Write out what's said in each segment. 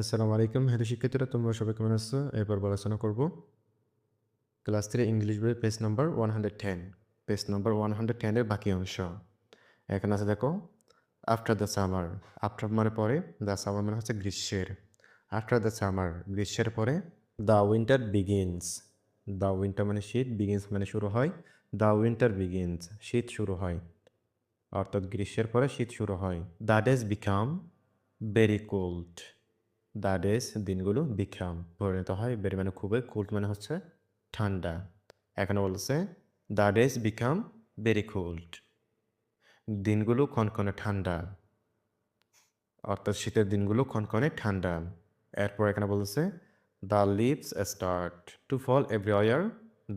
আসসালামু আলাইকুম হ্যালো শিক্ষার্থীরা, তোমরা সবাই কেমন আছো? এরপর আলোচনা করব। ক্লাস থ্রি ইংলিশ বই page number one hundred ten page number one hundred টেনের বাকি অংশ। এখানে আছে দেখো আফটার দ্য সামার আফটার মানে পরে দ্য সামার মানে হচ্ছে গ্রীষ্মের। আফটার দ্য সামার গ্রীষ্মের পরে the winter begins the winter মানে শীত বিগিনস মানে শুরু হয়। দ্য উইন্টার বিগিনস শীত শুরু হয়। অর্থাৎ গ্রীষ্মের পরে শীত শুরু হয়। The days become very cold the days দিনগুলো বিকাম পরিণত হয় বেরি মানে খুবই কোল্ড মানে হচ্ছে ঠান্ডা। এখানে বলছে the days become very cold দিনগুলো ক্ষণক্ষণে ঠান্ডা। অর্থাৎ শীতের দিনগুলো ক্ষণক্ষণে ঠান্ডা। এরপর এখানে বলছে the leaves start to fall every year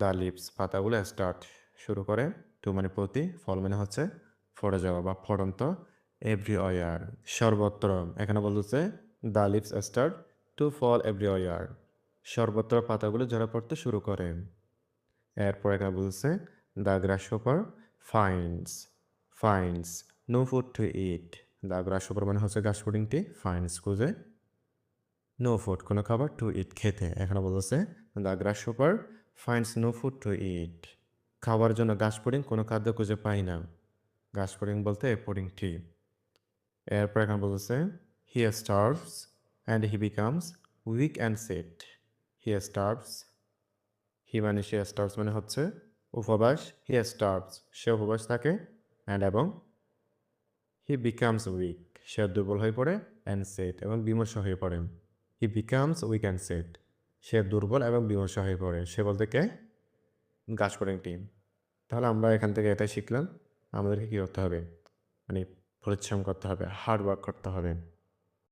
the leaves পাতাগুলো স্টার্ট শুরু করে টু মানে প্রতি ফল মানে হচ্ছে ফড়ে যাওয়া বা ফড়ন্ত এভরি ইয়ার সর্বত্র। এখানে বলতেছে the leaves start to fall every year. সর্বত্র পাতাগুলো ঝরা পড়তে শুরু করে। এরপর এখানে বলছে, the grasshopper finds finds no food to eat. The grasshopper মানে হচ্ছে ঘাস পুডিংটি ফাইন্স খুঁজে। নো ফুড, কোনো খাবার টু ইট খেতে। এখানে বলতেছে the grasshopper finds no food to eat. খাওয়ার জন্য ঘাস পুডিং কোনো খাদ্য খুঁজে পাই না। ঘাস পুডিং বলতে পুডিংটি। এরপর এখানে বলতেছে he starves and he becomes weak and sad he starves he মানে সে স্টার্ভস মানে হচ্ছে উপবাস হি স্টার্ভস সে উপবাস থাকে অ্যান্ড এবং হি বিকামস উইক সে দুর্বল হয়ে পড়ে অ্যান্ড সেট এবং বিমর্ষ হয়ে পড়ে। He becomes weak and sad সে দুর্বল এবং বিমর্ষ হয়ে পড়ে। সে বলতে কে? গাছ পড়েন টিম। তাহলে আমরা এখান থেকে এটাই শিখলাম। আমাদেরকে কী করতে হবে? মানে পরিশ্রম করতে হবে হার্ড ওয়ার্ক করতে হবে।